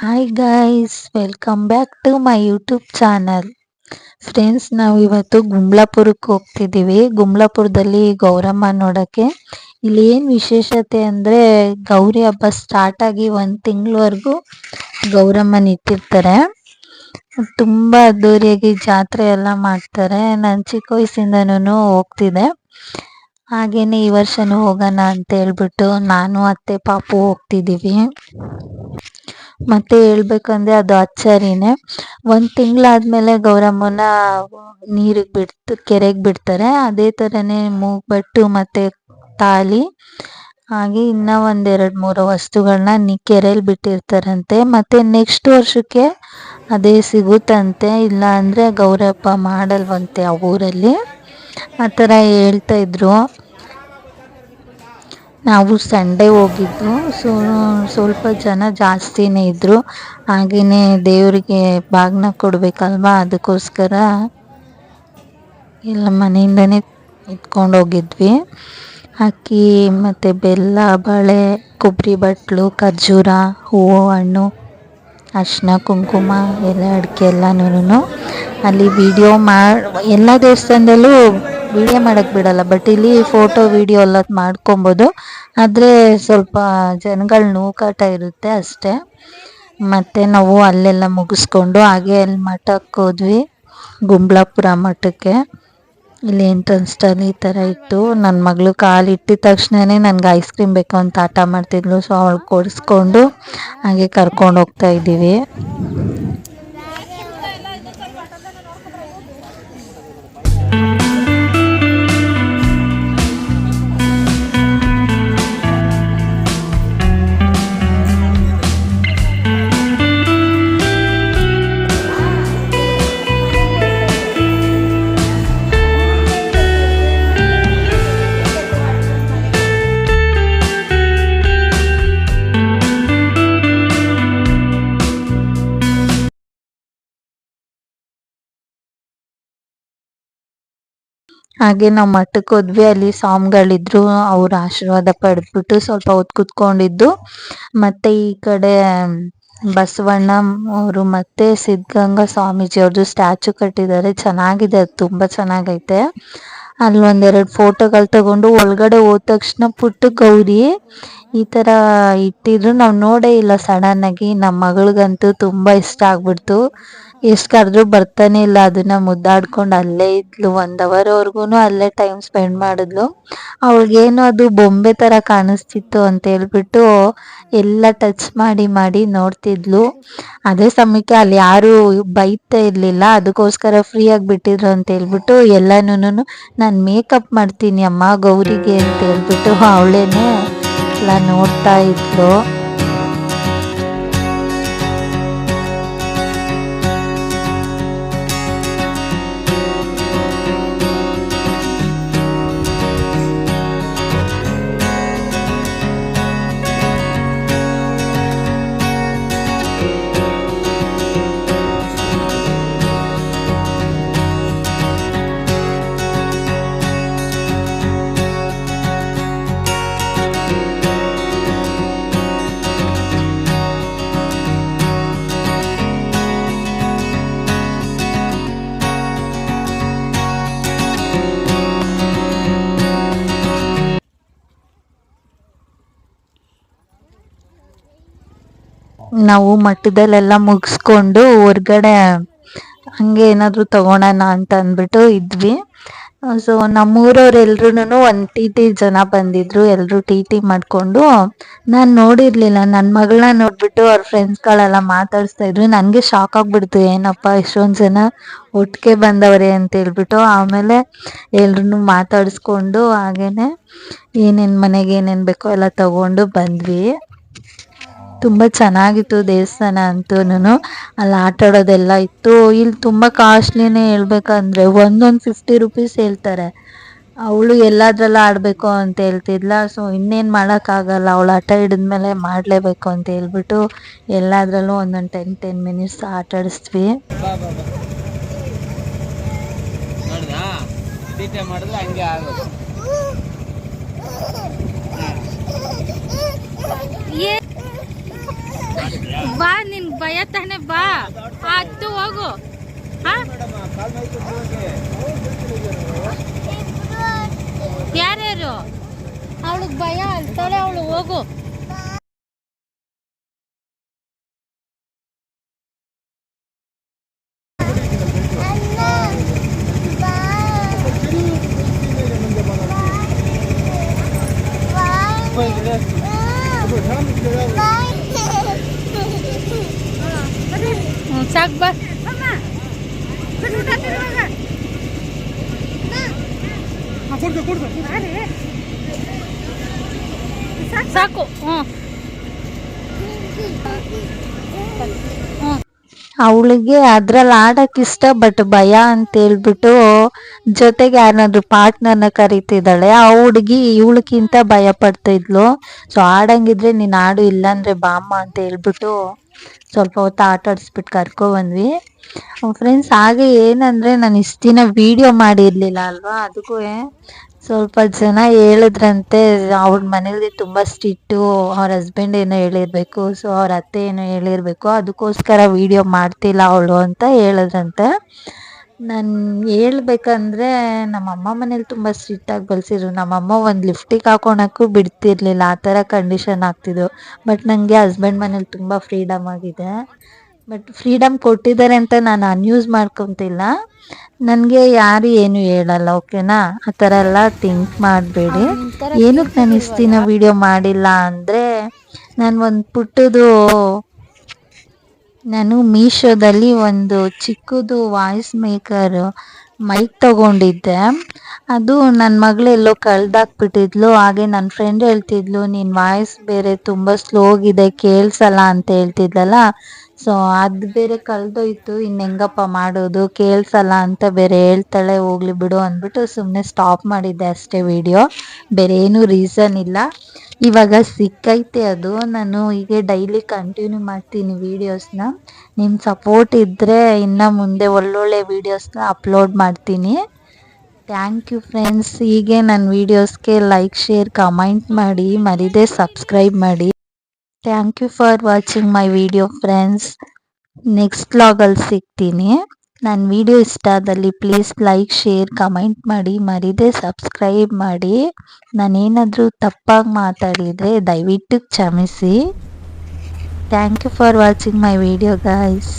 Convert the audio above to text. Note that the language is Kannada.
Hi guys welcome back to my YouTube channel friends ನಾವು ಇವತ್ತು ಗುಂಬ್ಳಾಪುರಕ್ಕೆ ಹೋಗ್ತಿದ್ದೀವಿ ಗುಂಬ್ಳಾಪುರದಲ್ಲಿ ಗೌರಮ್ಮ ನೋಡೋಕ್ಕೆ ಇಲ್ಲಿ ಏನು ವಿಶೇಷತೆ ಅಂದರೆ ಗೌರಿ ಹಬ್ಬ ಸ್ಟಾರ್ಟ್ ಆಗಿ ಒಂದು ತಿಂಗಳವರೆಗೂ ಗೌರಮ್ಮನ ಇಟ್ಟಿರ್ತಾರೆ ತುಂಬ ಅದ್ದೂರಿಯಾಗಿ ಜಾತ್ರೆ ಎಲ್ಲ ಮಾಡ್ತಾರೆ. ನಾನು ಚಿಕ್ಕ ವಯಸ್ಸಿಂದನೂ ಹೋಗ್ತಿದ್ದೆ. ಹಾಗೇನೆ ಈ ವರ್ಷನೂ ಹೋಗೋಣ ಅಂತ ಹೇಳ್ಬಿಟ್ಟು ನಾನು, ಅತ್ತೆ, ಪಾಪು ಹೋಗ್ತಿದ್ದೀವಿ ಮತ್ತೆ ಹೇಳ್ಬೇಕಂದ್ರೆ ಅದು ಅಚ್ಚರಿನೇ ಒಂದು ತಿಂಗಳಾದ್ಮೇಲೆ ಗೌರಮ್ಮನ ನೀರಿಗೆ ಬಿಡ್ತು, ಕೆರೆಗೆ ಬಿಡ್ತಾರೆ. ಅದೇ ಥರನೇ ಮೂಗ್ಬಟ್ಟು ಮತ್ತೆ ತಾಲಿ ಹಾಗೆ ಇನ್ನ ಒಂದೆರಡು ಮೂರು ವಸ್ತುಗಳನ್ನ ನೀ ಕೆರೆಯಲ್ಲಿ ಬಿಟ್ಟಿರ್ತಾರಂತೆ. ಮತ್ತೆ ನೆಕ್ಸ್ಟ್ ವರ್ಷಕ್ಕೆ ಅದೇ ಸಿಗುತ್ತಂತೆ. ಇಲ್ಲ ಅಂದರೆ ಗೌರಪ್ಪ ಮಾಡಲ್ವಂತೆ ಆ ಊರಲ್ಲಿ. ಆ ಥರ ಹೇಳ್ತಾ ಇದ್ರು. ನಾವು ಸಂಡೇ ಹೋಗಿದ್ದು, ಸೊ ಸ್ವಲ್ಪ ಜನ ಜಾಸ್ತಿನೇ ಇದ್ದರು ಹಾಗೆಯೇ ದೇವರಿಗೆ ಬಾಗಿನ ಕೊಡಬೇಕಲ್ವಾ? ಅದಕ್ಕೋಸ್ಕರ ಎಲ್ಲ ಮನೆಯಿಂದನೇ ಇಟ್ಕೊಂಡು ಹೋಗಿದ್ವಿ. ಅಕ್ಕಿ ಮತ್ತು ಬೆಲ್ಲ, ಬಳೆ ಕೊಬ್ಬರಿ ಬಟ್ಲು, ಖರ್ಜೂರ, ಹೂವು, ಹಣ್ಣು ಅರ್ಶಿನ ಕುಂಕುಮ, ಎಲ್ಲ ಅಡಿಕೆ ಎಲ್ಲನೂ ಅಲ್ಲಿ ವಿಡಿಯೋ ಮಾಡಿ ಎಲ್ಲ ದೇವಸ್ಥಾನದಲ್ಲೂ ವಿಡಿಯೋ ಮಾಡೋಕ್ಕೆ ಬಿಡಲ್ಲ ಬಟ್ ಇಲ್ಲಿ ಫೋಟೋ ವಿಡಿಯೋ ಎಲ್ಲ ಮಾಡ್ಕೊಬೋದು. ಆದರೆ ಸ್ವಲ್ಪ ಜನಗಳ ನೂಕಾಟ ಇರುತ್ತೆ ಅಷ್ಟೇ. ಮತ್ತು ನಾವು ಅಲ್ಲೆಲ್ಲ ಮುಗಿಸ್ಕೊಂಡು ಹಾಗೆ ಅಲ್ಲಿ ಮಠಕ್ಕೆ ಹೋದ್ವಿ, ಗುಂಬ್ಳಾಪುರ ಮಠಕ್ಕೆ. ಇಲ್ಲಿ ಎಂಟ್ರೆನ್ಸ್ಟಲ್ಲಿ ಈ ಥರ ಇತ್ತು. ನನ್ನ ಮಗಳು ಕಾಲು ಇಟ್ಟಿದ ತಕ್ಷಣವೇ ನನಗೆ ಐಸ್ ಕ್ರೀಮ್ ಬೇಕು ಅಂತ ಆಟ ಮಾಡ್ತಿದ್ಲು ಸೊ ಅವಳು ಕೊಡಿಸ್ಕೊಂಡು ಹಾಗೆ ಕರ್ಕೊಂಡು ಹೋಗ್ತಾ ಇದ್ದೀವಿ. ಹಾಗೆ ನಾವು ಮಠಕ್ಕೆ ಹೋದ್ವಿ, ಅಲ್ಲಿ ಸ್ವಾಮಿಗಳಿದ್ರು, ಅವ್ರ ಆಶೀರ್ವಾದ ಪಡೆದ್ಬಿಟ್ಟು ಸ್ವಲ್ಪ ಹೊತ್ತು ಕುತ್ಕೊಂಡಿದ್ದು. ಮತ್ತೆ ಈ ಕಡೆ ಬಸವಣ್ಣ ಅವರು ಮತ್ತೆ ಸಿದ್ಧಗಂಗಾ ಸ್ವಾಮೀಜಿ ಅವ್ರದ್ದು ಸ್ಟ್ಯಾಚು ಕಟ್ಟಿದ್ದಾರೆ. ಚೆನ್ನಾಗಿದೆ ಅದು ತುಂಬ ಚೆನ್ನಾಗೈತೆ. ಅಲ್ಲಿ ಒಂದೆರಡು ಫೋಟೋಗಳು ತಗೊಂಡು ಒಳಗಡೆ ಹೋದ ತಕ್ಷಣ ಪುಟ್ಟ ಗೌರಿ ಈ ಥರ ಇಟ್ಟಿದ್ರು. ನಾವು ನೋಡೇ ಇಲ್ಲ ಸಡನ್ನಾಗಿ ನಮ್ಮ ಮಗಳಿಗಂತೂ ತುಂಬ ಇಷ್ಟ ಆಗ್ಬಿಡ್ತು. ಎಷ್ಟು ಕರೆದ್ರೂ ಬರ್ತಾನೆ ಇಲ್ಲ, ಅದನ್ನ ಮುದ್ದಾಡ್ಕೊಂಡು ಅಲ್ಲೇ ಇದ್ಲು. ಒಂದು ಅವರ್ವರೆಗೂ ಅಲ್ಲೇ ಟೈಮ್ ಸ್ಪೆಂಡ್ ಮಾಡಿದ್ಲು. ಅವಳಿಗೇನು ಅದು ಬೊಂಬೆ ಥರ ಕಾಣಿಸ್ತಿತ್ತು ಅಂತ ಹೇಳ್ಬಿಟ್ಟು ಎಲ್ಲ ಟಚ್ ಮಾಡಿ ಮಾಡಿ ನೋಡ್ತಿದ್ಲು. ಅದೇ ಸಮಯಕ್ಕೆ ಅಲ್ಲಿ ಯಾರು ಬೈತಾ ಇರಲಿಲ್ಲ. ಅದಕ್ಕೋಸ್ಕರ ಫ್ರೀಯಾಗಿ ಬಿಟ್ಟಿದ್ರು ಅಂತ ಹೇಳ್ಬಿಟ್ಟು ಎಲ್ಲಾನು ನಾನು ಮೇಕಪ್ ಮಾಡ್ತೀನಿ ಅಮ್ಮ ಗೌರಿಗೆ ಅಂತ ಹೇಳ್ಬಿಟ್ಟು ಅವಳೇನೆ ಎಲ್ಲ ನೋಡ್ತಾ ಇದ್ಲು. ನಾವು ಮಠದಲ್ಲೆಲ್ಲ ಮುಗಿಸ್ಕೊಂಡು ಹೊರ್ಗಡೆ ಹಂಗೆ ಏನಾದರೂ ತಗೊಳೋಣ ಅಂತ ಅಂದ್ಬಿಟ್ಟು ಇದ್ವಿ. ಸೊ ನಮ್ಮೂರವ್ರು ಒಂದು ಟಿ ಟಿ ಜನ ಬಂದಿದ್ರು ಎಲ್ಲರೂ ಟಿ ಟಿ ಮಾಡಿಕೊಂಡು. ನಾನು ನೋಡಿರಲಿಲ್ಲ ನನ್ನ ಮಗಳನ್ನ ನೋಡಿಬಿಟ್ಟು ಅವ್ರ ಫ್ರೆಂಡ್ಸ್ಗಳೆಲ್ಲ ಮಾತಾಡಿಸ್ತಾ ಇದ್ರು. ನನಗೆ ಶಾಕ್ ಆಗಿಬಿಡ್ತು, ಏನಪ್ಪ ಇಷ್ಟೊಂದು ಜನ ಒಟ್ಟಿಗೆ ಬಂದವ್ರೆ ಅಂತ ಹೇಳ್ಬಿಟ್ಟು. ಆಮೇಲೆ ಎಲ್ರೂ ಮಾತಾಡಿಸ್ಕೊಂಡು, ಹಾಗೇನೆ ಏನೇನು ಮನೆಗೆ ಏನೇನು ಬೇಕೋ ಎಲ್ಲ ತಗೊಂಡು ಬಂದ್ವಿ. ತುಂಬ ಚೆನ್ನಾಗಿತ್ತು ದೇವಸ್ಥಾನ ಅಂತೂ ಅಲ್ಲಿ ಆಟ ಆಡೋದೆಲ್ಲ ಇತ್ತು. ಇಲ್ಲಿ ತುಂಬ ಕಾಸ್ಟ್ಲಿನೇ ಹೇಳ್ಬೇಕಂದ್ರೆ ಒಂದೊಂದು ಫಿಫ್ಟಿ ರುಪೀಸ್ ಹೇಳ್ತಾರೆ. ಅವಳು ಎಲ್ಲಾದ್ರಲ್ಲ ಆಡಬೇಕು ಅಂತ ಹೇಳ್ತಿದ್ಲ. ಸೊ ಇನ್ನೇನು ಮಾಡೋಕ್ಕಾಗಲ್ಲ. ಅವಳು ಆಟ ಹಿಡಿದ್ಮೇಲೆ ಮಾಡಲೇಬೇಕು ಅಂತ ಹೇಳ್ಬಿಟ್ಟು ಎಲ್ಲಾದ್ರಲ್ಲೂ ಒಂದೊಂದು ಟೆನ್ ಟೆನ್ ಮಿನಿಟ್ಸ್ ಆಟ ಆಡಿಸ್ತೀವಿ ಮಾಡಿದ್ರೆ ಹಂಗೆ ಆಗೋದು. ಬಾ ನಿನ್ ಭಯ ತಾನೆ ಬಾ. ಹತ್ತು ಹೋಗು. ಯಾರ್ಯಾರು? ಅವಳಿಗೆ ಭಯ ಅಂತಾಳೆ ಅವಳು ಹೋಗು ಹ್ಞೂ ಸಾಕು ಬಾ. ಸಾಕು ಅವಳಿಗೆ ಅದ್ರಲ್ಲಿ ಆಡಕ್ ಇಷ್ಟ ಬಟ್ ಭಯ ಅಂತ ಹೇಳ್ಬಿಟ್ಟು ಜೊತೆಗೆ ಯಾರನ್ನಾದ್ರು ಪಾರ್ಟ್ನರ್ನ ಕರಿತಿದ್ದಾಳೆ. ಆ ಹುಡುಗಿ ಇವಳಕ್ಕಿಂತ ಭಯ ಪಡ್ತಾ ಇದ್ಲು ಸೊ ಆಡಂಗಿದ್ರೆ ನೀನ್ ಆಡು, ಇಲ್ಲಾಂದ್ರೆ ಬಾಮ್ಮ ಅಂತ ಹೇಳ್ಬಿಟ್ಟು ಸ್ವಲ್ಪ ಹೊತ್ತು ಆಟ ಆಡಿಸ್ಬಿಟ್ಟು ಕರ್ಕೊ ಬಂದ್ವಿ ಫ್ರೆಂಡ್ಸ್ ಹಾಗೆ ಏನಂದರೆ ನಾನು ಇಷ್ಟು ದಿನ ವೀಡಿಯೋ ಮಾಡಿರಲಿಲ್ಲ ಅಲ್ವಾ? ಅದಕ್ಕೂ ಸ್ವಲ್ಪ ಜನ ಹೇಳಿದ್ರಂತೆ, ಅವ್ರ ಮನೇಲಿ ತುಂಬ ಸ್ಟಿಟ್ಟು ಅವ್ರ ಹಸ್ಬೆಂಡ್ ಏನೋ ಹೇಳಿರ್ಬೇಕು ಸೊ ಅವ್ರ ಅತ್ತೆ ಏನೋ ಹೇಳಿರಬೇಕು ಅದಕ್ಕೋಸ್ಕರ ವೀಡಿಯೋ ಮಾಡ್ತಿಲ್ಲ ಅವಳು ಅಂತ ಹೇಳಿದ್ರಂತೆ. ನಾನು ಹೇಳ್ಬೇಕಂದ್ರೆ ನಮ್ಮ ಅಮ್ಮ ಮನೇಲಿ ತುಂಬ ಸ್ಟ್ರಿಕ್ಟಾಗಿ ಬೆಳೆಸಿದ್ರು. ನಮ್ಮಮ್ಮ ಒಂದು ಲಿಫ್ಟಿಗೆ ಹಾಕೊಳಕ್ಕೂ ಬಿಡ್ತಿರ್ಲಿಲ್ಲ. ಆ ಥರ ಕಂಡೀಷನ್ ಆಗ್ತಿದ್ದು ಬಟ್ ನನಗೆ ಹಸ್ಬೆಂಡ್ ಮನೇಲಿ ತುಂಬ ಫ್ರೀಡಮ್ ಆಗಿದೆ. ಬಟ್ ಫ್ರೀಡಮ್ ಕೊಟ್ಟಿದ್ದಾರೆ ಅಂತ ನಾನು ಅನ್ಯೂಸ್ ಮಾಡ್ಕೊತಿಲ್ಲ. ನನಗೆ ಯಾರು ಏನು ಹೇಳಲ್ಲ ಓಕೆನಾ ಆ ಥರ ಎಲ್ಲ ಥಿಂಕ್ ಮಾಡಬೇಡಿ. ಏನಕ್ಕೆ ನಾನು ಇಷ್ಟಿನ ವಿಡಿಯೋ ಮಾಡಿಲ್ಲ ಅಂದರೆ ನಾನು ಒಂದು ಪುಟ್ಟದು ನಾನು ಮೀಶೋದಲ್ಲಿ ಒಂದು ಚಿಕ್ಕದು ವಾಯ್ಸ್ ಮೇಕರ್ ಮೈಕ್ ತಗೊಂಡಿದ್ದೆ. ಅದು ನನ್ನ ಮಗಳೆಲ್ಲೋ ಕಳ್ದಾಕ್ಬಿಟ್ಟಿದ್ಲು, ಹಾಗೆ ನನ್ನ ಫ್ರೆಂಡ್ ಹೇಳ್ತಿದ್ಲು ನಿನ್ನ ವಾಯ್ಸ್ ಬೇರೆ ತುಂಬ ಸ್ಲೋಗಿದೆ ಕೇಳಿಸಲ್ಲ ಅಂತ ಹೇಳ್ತಿದ್ಲಲ್ಲ? ಸೊ ಅದು ಬೇರೆ ಕಳೆದೋಯ್ತು ಇನ್ನು ಹೆಂಗಪ್ಪ ಮಾಡೋದು, ಕೇಳಿಸಲ್ಲ ಅಂತ ಬೇರೆ ಹೇಳ್ತಾಳೆ, ಹೋಗ್ಲಿ ಬಿಡು ಅಂದ್ಬಿಟ್ಟು ಸುಮ್ಮನೆ ಸ್ಟಾಪ್ ಮಾಡಿದ್ದೆ ಅಷ್ಟೇ ವಿಡಿಯೋ ಬೇರೆ ಏನೂ ರೀಸನ್ ಇಲ್ಲ. ಇವಾಗ ಸಿಕ್ಕೈತೆ ಅದು. ನಾನು ಹೀಗೆ ಡೈಲಿ ಕಂಟಿನ್ಯೂ ಮಾಡ್ತೀನಿ ವೀಡಿಯೋಸ್ನ ನಿಮ್ಮ ಸಪೋರ್ಟ್ ಇದ್ದರೆ ಇನ್ನು ಮುಂದೆ ಒಳ್ಳೊಳ್ಳೆ ವೀಡಿಯೋಸ್ನ ಅಪ್ಲೋಡ್ ಮಾಡ್ತೀನಿ. ಥ್ಯಾಂಕ್ ಯು ಫ್ರೆಂಡ್ಸ್ ಹೀಗೆ ನನ್ನ ವೀಡಿಯೋಸ್ಗೆ ಲೈಕ್ ಶೇರ್ ಕಮೆಂಟ್ ಮಾಡಿ, ಮರಿದೇ ಸಬ್ಸ್ಕ್ರೈಬ್ ಮಾಡಿ. Thank you for watching my video friends next ವ್ಲಾಗಲ್ಲಿ ಸಿಗ್ತೀನಿ. ನನ್ನ ವಿಡಿಯೋ ಇಷ್ಟ ಆದಲ್ಲಿ ಪ್ಲೀಸ್ ಲೈಕ್ ಶೇರ್ ಕಮೆಂಟ್ ಮಾಡಿ, ಮರಿದೆ ಸಬ್ಸ್ಕ್ರೈಬ್ ಮಾಡಿ. ನಾನೇನಾದರೂ ತಪ್ಪಾಗಿ ಮಾತಾಡಿದರೆ ದಯವಿಟ್ಟು ಕ್ಷಮಿಸಿ. Thank you for watching my video guys